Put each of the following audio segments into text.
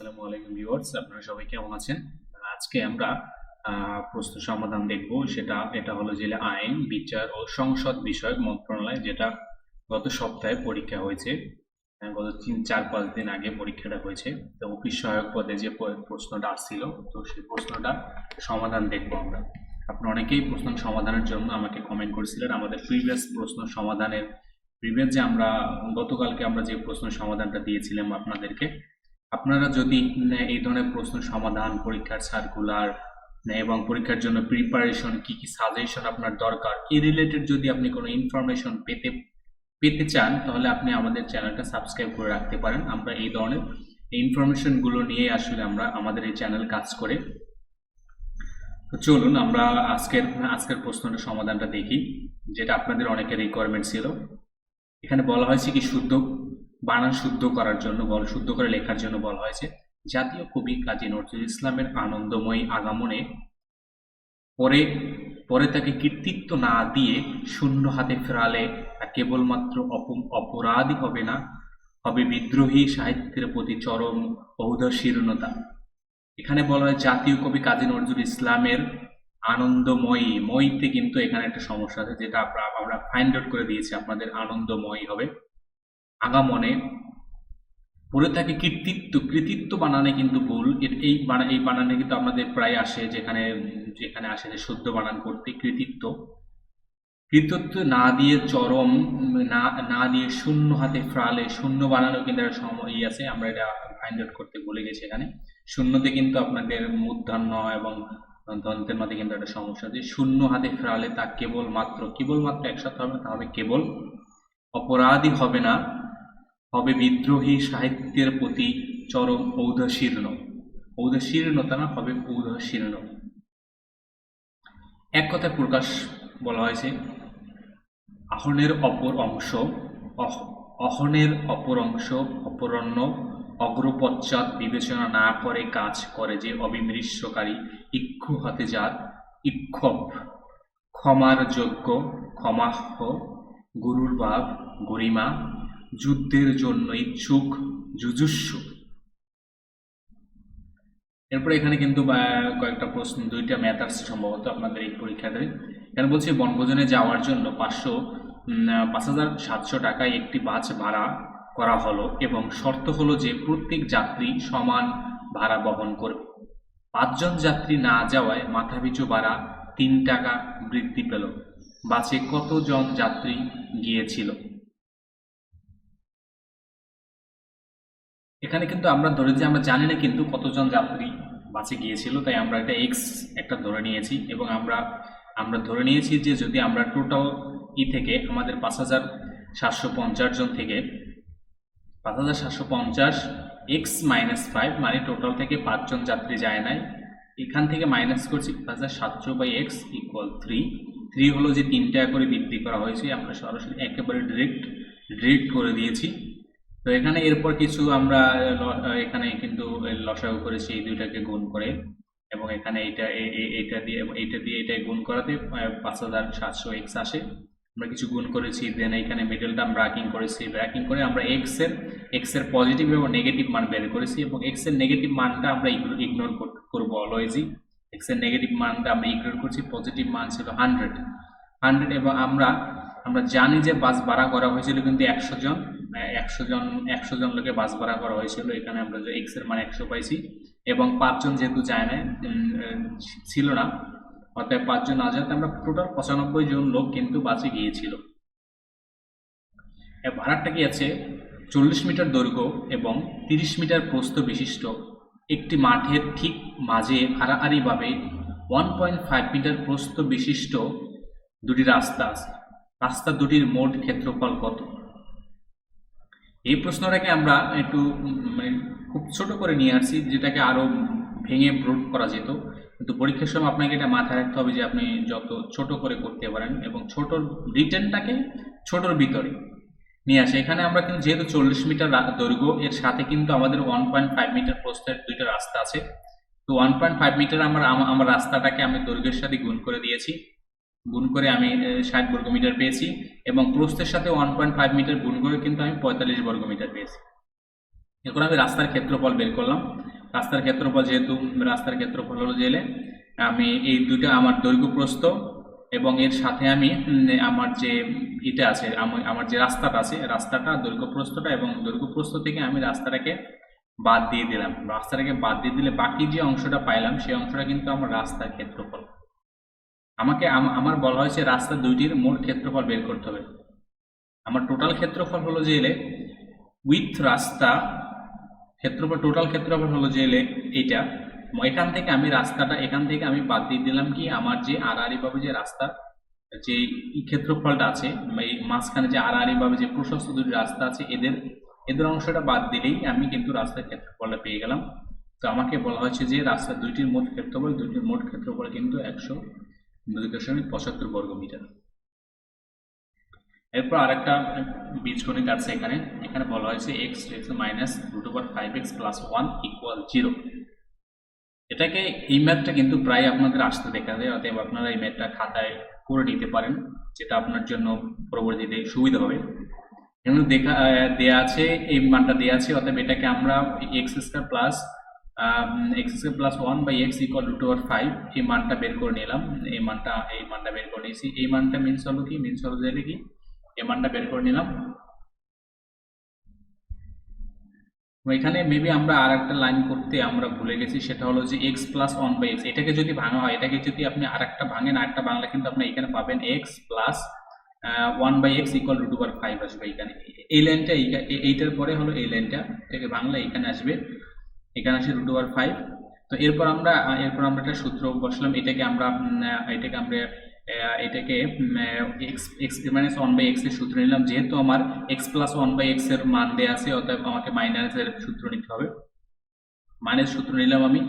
আসসালামু আলাইকুম ভিউয়ার্স, আপনারা সবাই কেমন আছেন? আজকে আমরা প্রশ্ন সমাধান দেখব। সেটা, এটা হলো যে আইন, বিচার ও সংসদ বিষয়ক মন্ত্রণালয়, যেটা গত সপ্তাহে পরীক্ষা হয়েছে। গত তিন, চার, পাঁচ দিন আগে পরীক্ষাটা হয়েছে। তো অফিস সহায়ক পদে যে প্রশ্নটা আসছিল, তো সেই প্রশ্নটা সমাধান দেখব আমরা। আপনারা অনেকেই প্রশ্ন সমাধানের জন্য আমাকে কমেন্ট করেছিলেন। আমাদের প্রিভিয়াস প্রশ্ন সমাধানের প্রিভিয়াস যে আমরা, গতকালকে আমরা যে প্রশ্ন সমাধানটা দিয়েছিলাম আপনাদেরকে আপনারা যদি এই ধরনের প্রশ্ন সমাধান, পরীক্ষার সার্কুলার এবং পরীক্ষার জন্য প্রিপারেশন কি কি সাজেশন আপনার দরকার এই রিলেটেড যদি আপনি কোনো ইনফরমেশন পেতে পেতে চান, তাহলে আপনি আমাদের চ্যানেলটা সাবস্ক্রাইব করে রাখতে পারেন। আমরা এই ধরনের ইনফরমেশনগুলো নিয়ে আসলে আমরা আমাদের এই চ্যানেল কাজ করে। তো চলুন আমরা আজকের আজকের প্রশ্নটার সমাধানটা দেখি, যেটা আপনাদের অনেকের রিকোয়ারমেন্ট ছিল। এখানে বলা হয়েছে কি শুদ্ধ বানান শুদ্ধ করার জন্য বল, শুদ্ধ করে লেখার জন্য বলা হয়েছে। জাতীয় কবি কাজী নজরুল ইসলামের আনন্দময়ী আগমনে পরে পরে তাকে কৃতিত্ব না দিয়ে শূন্য হাতে ফেরালে কেবলমাত্র অপ- অপরাধী হবে না, হবে বিদ্রোহী সাহিত্যের প্রতি চরম ঔদাসীর্ণতা এখানে বলা হয় জাতীয় কবি কাজী নজরুল ইসলামের আনন্দময়ী। ময়ীতে কিন্তু এখানে একটা সমস্যা আছে, যেটা আমরা ফাইন্ড আউট করে দিয়েছি, আপনাদের আনন্দময়ী হবে। আগামনে পরে থাকে কৃতিত্ব কৃতিত্ব বানানে কিন্তু ভুল। এই বানা এই বানানে কিন্তু আপনাদের প্রায় আসে যেখানে যেখানে আসে যে শুদ্ধ বানান করতে কৃতিত্ব। কৃতিত্ব না দিয়ে চরম না না দিয়ে শূন্য হাতে ফ্রালে শূন্য বানানো কিন্তু একটা সময় আছে আমরা এটা ফাইন্ড আউট করতে ভুলে গেছি এখানে। শূন্যতে কিন্তু আপনাদের মূর্ধন্য এবং দন্তের মধ্যে কিন্তু একটা সমস্যা আছে। শূন্য হাতে ফেরালে তা কেবল মাত্র কেবল একসাথে হবে না, তা হবে কেবল অপরাধী হবে না। হবে বিদ্রোহী সাহিত্যের প্রতি চরম ঔদাসীর্ণ ঔদাসীর্ণতা না হবে ঔদাসীর্ণ এক কথায় প্রকাশ বলা হয়েছে আহনের অপর অংশ অহনের অপর অংশ অপরণ্য, অগ্রপশ্চাৎ বিবেচনা না করে কাজ করে যে অবিমৃষ্যকারী ইক্ষু হাতে জাত ইক্ষব ক্ষমার যোগ্য ক্ষমাহ গুরুর ভাব গরিমা যুদ্ধের জন্য ইচ্ছুক যুজুস্সু এরপরে এখানে কিন্তু কয়েকটা প্রশ্ন, দুইটা ম্যাথ আসছে সম্ভবত আপনাদের এই পরীক্ষাতে। এখানে বলছি, বনভোজনে যাওয়ার জন্য পাঁচশো পাঁচ হাজার সাতশো টাকায় একটি বাস ভাড়া করা হলো এবং শর্ত হলো যে প্রত্যেক যাত্রী সমান ভাড়া বহন করবে। পাঁচজন যাত্রী না যাওয়ায় মাথাপিছু ভাড়া তিন টাকা বৃদ্ধি পেল। বাসে কতজন যাত্রী গিয়েছিল? এখানে কিন্তু আমরা ধরে যে আমরা জানি না কিন্তু কতজন যাত্রী বাসে গিয়েছিল, তাই আমরা এটা এক্স একটা ধরে নিয়েছি এবং আমরা আমরা ধরে নিয়েছি যে যদি আমরা টোটাল ই থেকে আমাদের পাঁচ হাজার সাতশো পঞ্চাশ জন থেকে পাঁচ হাজার সাতশো পঞ্চাশ এক্স মাইনাস ফাইভ মানে টোটাল থেকে পাঁচজন যাত্রী যায় নাই। এখান থেকে মাইনাস করছি পাঁচ হাজার সাতশো by x equal three three হলো যে তিন টাকা করে বৃদ্ধি করা হয়েছে, আমরা সরাসরি একেবারে ডিরেক্ট ডিরেক্ট করে দিয়েছি। তো এখানে এরপর কিছু আমরা এখানে কিন্তু লসাগু করেছি, এই দুইটাকে গুণ করে। এবং এখানে এইটা, এ- এ- এইটা দিয়ে, এবং এইটা দিয়ে এটা গুণ করাতে পাঁচ হাজার সাতশো এক্স আসে। আমরা কিছু গুণ করেছি দেন এখানে মিডলটা আমরা ব্র্যাকিং করেছি। ব্র্যাকিং করে আমরা এক্সের এক্সের পজিটিভ এবং নেগেটিভ মান বের করেছি এবং এক্সের নেগেটিভ মানটা আমরা ইগনোর করব অলওয়েজই এক্সের নেগেটিভ মানটা আমরা ইগনোর করছি পজিটিভ মান ছিল হান্ড্রেড হান্ড্রেড এবং আমরা আমরা জানি যে বাস ভাড়া করা হয়েছিল কিন্তু একশো জন। একশো জন একশো জন লোকে বাস ভাড়া করা হয়েছিল। এখানে আমরা যে এক্সের মান একশো পাইছি এবং পাঁচজন যেহেতু যায় না ছিল না অর্থাৎ পাঁচজন না যাতে আমরা টোটাল পঁচানব্বই জন লোক কিন্তু বাসে গিয়েছিল। ভাড়াটা কি আছে? চল্লিশ মিটার দৈর্ঘ্য এবং তিরিশ মিটার প্রস্থ বিশিষ্ট একটি মাঠের ঠিক মাঝে হারাহারিভাবে ওয়ান পয়েন্ট ফাইভ মিটার প্রস্থ বিশিষ্ট দুটি রাস্তা আছে। রাস্তা দুটির মোট ক্ষেত্রফল কত? এই প্রশ্নটাকে আমরা একটু মানে খুব ছোট করে নিয়ে আসছি, যেটাকে আরও ভেঙে ব্রোড করা যেত। কিন্তু পরীক্ষার সময় আপনাকে এটা মাথায় রাখতে হবে যে আপনি যত ছোট করে করতে পারেন এবং ছোট রিটেনটাকে ছোটর ভিতরে নিয়ে আসে। এখানে আমরা কিন্তু যেহেতু চল্লিশ মিটার দৈর্ঘ্য, এর সাথে কিন্তু আমাদের ওয়ান পয়েন্ট ফাইভ মিটার প্রস্থের দুইটা রাস্তা আছে। তো ওয়ান পয়েন্ট ফাইভ মিটার আমরা আম- আমার রাস্তাটাকে আমি দৈর্ঘ্যের সাথে গুণ করে দিয়েছি। গুণ করে আমি ষাট বর্গ মিটার পেয়েছি এবং প্রস্থের সাথে ওয়ান পয়েন্ট ফাইভ মিটার গুণ করে কিন্তু আমি পঁয়তাল্লিশ বর্গ মিটার পেয়েছি। এখন আমি রাস্তার ক্ষেত্রফল বের করলাম। রাস্তার ক্ষেত্রফল যেহেতু, রাস্তার ক্ষেত্রফল হলো জেলে। আমি এই দুইটা আমার দৈর্ঘ্য প্রস্থ এবং এর সাথে আমি আমার যে এটা আছে আমার আমার যে রাস্তাটা আছে, রাস্তাটা দৈর্ঘ্য প্রস্থটা এবং দৈর্ঘ্য প্রস্থ থেকে আমি রাস্তাটাকে বাদ দিয়ে দিলাম। রাস্তাটাকে বাদ দিয়ে দিলে বাকি যে অংশটা পাইলাম, সেই অংশটা কিন্তু আমার রাস্তার ক্ষেত্রফল। আমাকে আমার বলা হয়েছে রাস্তা দুইটির মোট ক্ষেত্রফল বের করতে হবে। আমার টোটাল ক্ষেত্রফল হলো যে এলে উইথ রাস্তা, ক্ষেত্রফল টোটাল ক্ষেত্রফল হলো যে এলে এইটা। এখান থেকে আমি রাস্তাটা, এখান থেকে আমি বাদ দিয়ে দিলাম কি, আমার যে আড়াআড়ি ভাবে যে রাস্তা, যে ক্ষেত্রফলটা আছে এই মাঝখানে যে আড়াআড়ি ভাবে যে প্রশস্ত দুটি রাস্তা আছে, এদের এদের অংশটা বাদ দিলেই আমি কিন্তু রাস্তার ক্ষেত্রফলটা পেয়ে গেলাম। তো আমাকে বলা হয়েছে যে রাস্তা দুইটির মোট ক্ষেত্রফল, দুইটির মোট ক্ষেত্রফল কিন্তু একশো দুই দশমিক পঁচাত্তর বর্গ মিটার। এরপর আরেকটা বীজগণিত আছে এখানে। এখানে বলা হয়েছে x x minus root over five x plus one equal zero এটাকে এই ম্যাথটা কিন্তু প্রায় আপনাদের আসতে দেখা যায়, অতএব আপনারা এই ম্যাথটা খাতায় করে নিতে পারেন, যেটা আপনার জন্য পরবর্তীতে সুবিধা হবে। এখানে দেখা দেয়া আছে, এই মানটা দেয়া আছে, অতএব এটাকে আমরা x square plus x square plus one by x equal root over five এই মানটা বের করে নিলাম। এই মানটা এই মানটা বের করে নিয়েছি। এই মানটা মিনস হলো কি? মিনস হলো যে কি? এই মানটা বের করে নিলাম। এখানে মেবি আমরা আর একটা লাইন করতে আমরা ভুলে গেছি, সেটা হলো যে x plus one by x এটাকে যদি ভাঙা হয়, এটাকে যদি আপনি আর একটা ভাঙেন আর একটা বাংলা কিন্তু আপনি এখানে পাবেন x plus one by x equal root over five আসবে এখানে। এই লাইনটা এইটা- এই- এইটার পরে হলো এই লাইনটা এটাকে বাংলা এখানে আসবে। এখানে আসে রুট ওভার ফাইভ তো এরপর আমরা এরপর আমরা একটা সূত্র বসলাম, এটাকে আমরা এটাকে আমরা এটাকে x x minus one by এক্সের সূত্র নিলাম। যেহেতু আমার এক্স প্লাস ওয়ান বাই এক্সের মান দেওয়া আছে, অতএব আমাকে মাইনাসের সূত্র নিতে হবে। মাইনাস সূত্র নিলাম আমি।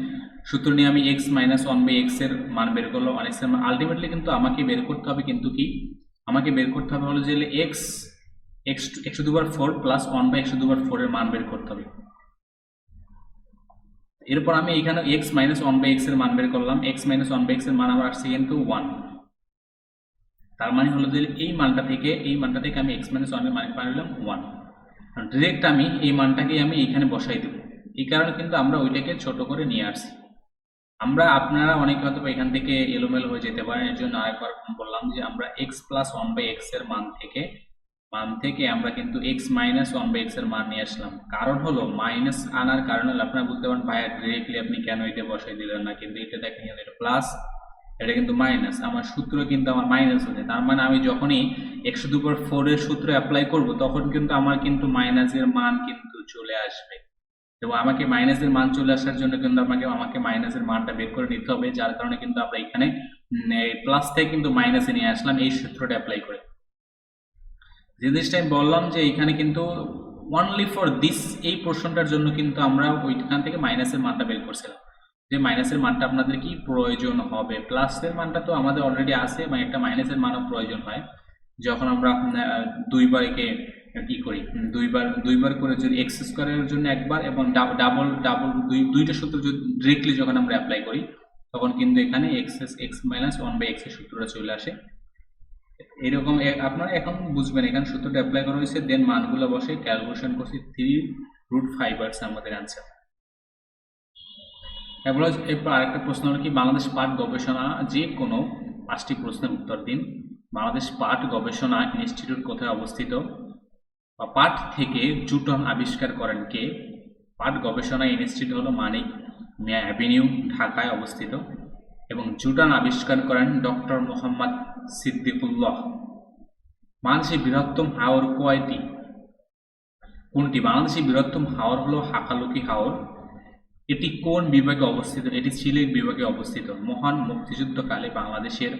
সূত্র নিয়ে আমি এক্স মাইনাস ওয়ান বাই এক্সের মান বের করলাম। অনেক আলটিমেটলি কিন্তু আমাকে বের করতে হবে কিন্তু কি? আমাকে বের করতে হবে হলো যে এক্স এক্স একশো দুবার ফোর প্লাস ওয়ান বাই একশো দুবার ফোর এর মান বের করতে হবে। এরপর আমি এখানে এক্স মাইনাস ওয়ান বাই এক্সের মান বের করলাম। এক্স মাইনাস ওয়ান বাই এক্সের মান আমার আসছে কিন্তু ওয়ান তার মানে হলো যে এই মানটা থেকে, এই মানটা থেকে আমি এক্স মাইনাস ওয়ানের মান পাইলাম ওয়ান ডিরেক্ট আমি এই মানটাকে আমি এখানে বসাই দেবো। এই কারণে কিন্তু আমরা ওইটাকে ছোট করে নিয়ে আসছি। আমরা, আপনারা অনেক হয়তো এখান থেকে এলোমেলো হয়ে যেতে পারেন। এর জন্য আরেকবার বললাম যে আমরা এক্স প্লাস ওয়ান বাই এক্সের মান থেকে মান থেকে আমরা কিন্তু এক্স মাইনাস ওয়ান বাই এক্সের মান নিয়ে আসলাম। কারণ হলো মাইনাস আনার কারণ হলো আপনারা বুঝতে পারেন ভাইয়া ডিরেক্টলি আপনি কেন এটা বসাই দিলেন না? কিন্তু এটা দেখেন, এটা প্লাস এটা কিন্তু মাইনাস আমার সূত্র কিন্তু আমার মাইনাস হচ্ছে তার মানে আমি যখনই একশো দুপুর ফোর এর সূত্র অ্যাপ্লাই করব, তখন কিন্তু আমার কিন্তু মাইনাসের মান কিন্তু চলে আসবে। এবং আমাকে মাইনাসের মান চলে আসার জন্য কিন্তু আমাকে আমাকে মাইনাসের মানটা বের করে নিতে হবে, যার কারণে কিন্তু আমরা এখানে প্লাস থেকে কিন্তু মাইনাসে নিয়ে আসলাম, এই সূত্রটা অ্যাপ্লাই করে। যে জিনিসটা আমি বললাম যে এখানে কিন্তু অনলি ফর দিস এই পোর্শনটার জন্য কিন্তু আমরা ওইখান থেকে মাইনাসের মানটা বের করছিলাম। যে মাইনাসের মানটা আপনাদের কি প্রয়োজন হবে? প্লাসের মানটা তো আমাদের অলরেডি আছে মানে একটা মাইনাসের মানও প্রয়োজন হয়। যখন আমরা দুইবার একে কি করি? দুইবার দুইবার করে যদি এক্স স্কোয়ারের জন্য একবার এবং ডাবল ডাবল দুই, দুইটা সূত্র যদি ডিরেক্টলি যখন আমরা অ্যাপ্লাই করি, তখন কিন্তু এখানে x x minus one by এক্সের সূত্রটা চলে আসে। এরকম আপনারা এখন বুঝবেন, এখানে সূত্রটা অ্যাপ্লাই করা হয়েছে দেন মানগুলো বসে ক্যালকুলেশন করছি থ্রি রুট ফাইভ আমাদের অ্যান্সার এরপর এরপর আরেকটা প্রশ্ন হলো কি, বাংলাদেশ পাট গবেষণা যে কোনো পাঁচটি প্রশ্নের উত্তর দিন। বাংলাদেশ পাট গবেষণা ইনস্টিটিউট কোথায় অবস্থিত? বা পাট থেকে জুটন আবিষ্কার করেন কে? পাট গবেষণা ইনস্টিটিউট হলো মানিক অ্যাভিনিউ ঢাকায় অবস্থিত। এবং জুটান আবিষ্কার করেন ডক্টর মোহাম্মদ সিদ্দিকুল্লাহ। বাংলাদেশের বৃহত্তম হাওর কোয়াইটি কোনটি? বাংলাদেশের বৃহত্তম হাওর হল হাকালুকি হাওর। এটি কোন বিভাগে অবস্থিত? এটি সিলেট বিভাগে অবস্থিত। মহান মুক্তিযুদ্ধকালে বাংলাদেশের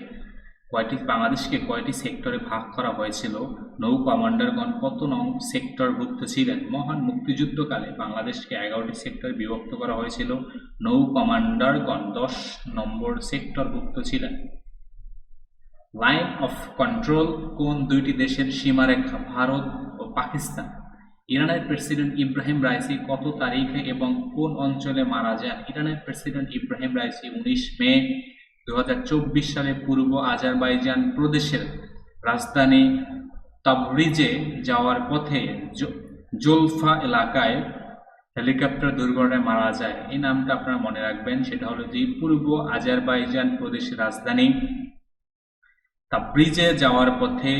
কয়টি বাংলাদেশকে কয়টি সেক্টরে ভাগ করা হয়েছিল? নৌ কমান্ডারগণ কত নং সেক্টরভুক্ত ছিলেন? মহান মুক্তিযুদ্ধকালে বাংলাদেশকে এগারোটি সেক্টরে বিভক্ত করা হয়েছিল। নৌ কমান্ডারগণ দশ নম্বর সেক্টরভুক্ত ছিলেন। লাইন অফ কন্ট্রোল কোন দুইটি দেশের সীমারেখা, ভারত ও পাকিস্তান? ইরানের প্রেসিডেন্ট ইব্রাহিম রাইসি কত তারিখে এবং কোন অঞ্চলে মারা যান? ইরানের প্রেসিডেন্ট ইব্রাহিম রাইসি উনিশ মে দু হাজার চব্বিশ সালে পূর্ব আজারবাইজান প্রদেশের রাজধানী তাবরিজে যাওয়ার পথে জোলফা এলাকায় হেলিকপ্টার দুর্ঘটনায় মারা যায়। এই নামটা আপনারা মনে রাখবেন, সেটা হলো যে পূর্ব আজারবাইজান প্রদেশের রাজধানী তাব্রিজে যাওয়ার পথে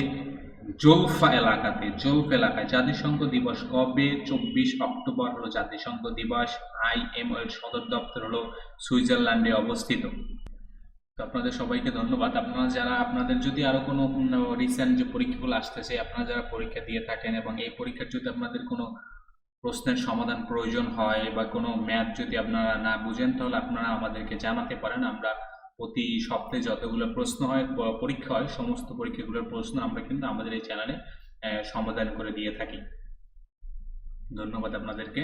জোলফা এলাকাতে, জোলফ এলাকায় জাতিসংঘ দিবস কবে? চব্বিশ অক্টোবর হলো জাতিসংঘ দিবস। আইএমও সদর দপ্তর হলো সুইজারল্যান্ডে অবস্থিত। আপনাদের সবাইকে ধন্যবাদ। আপনারা যারা, আপনাদের যদি আরও কোনো রিসেন্ট যে পরীক্ষাগুলো আসতেছে, আপনারা যারা পরীক্ষা দিয়ে থাকেন এবং এই পরীক্ষার যদি আপনাদের কোনো প্রশ্নের সমাধান প্রয়োজন হয় বা কোনো ম্যাথ যদি আপনারা না বুঝেন, তাহলে আপনারা আমাদেরকে জানাতে পারেন। আমরা প্রতি সপ্তাহে যতগুলো প্রশ্ন হয় পরীক্ষা হয়, সমস্ত পরীক্ষাগুলোর প্রশ্ন আমরা কিন্তু আমাদের এই চ্যানেলে সমাধান করে দিয়ে থাকি। ধন্যবাদ আপনাদেরকে।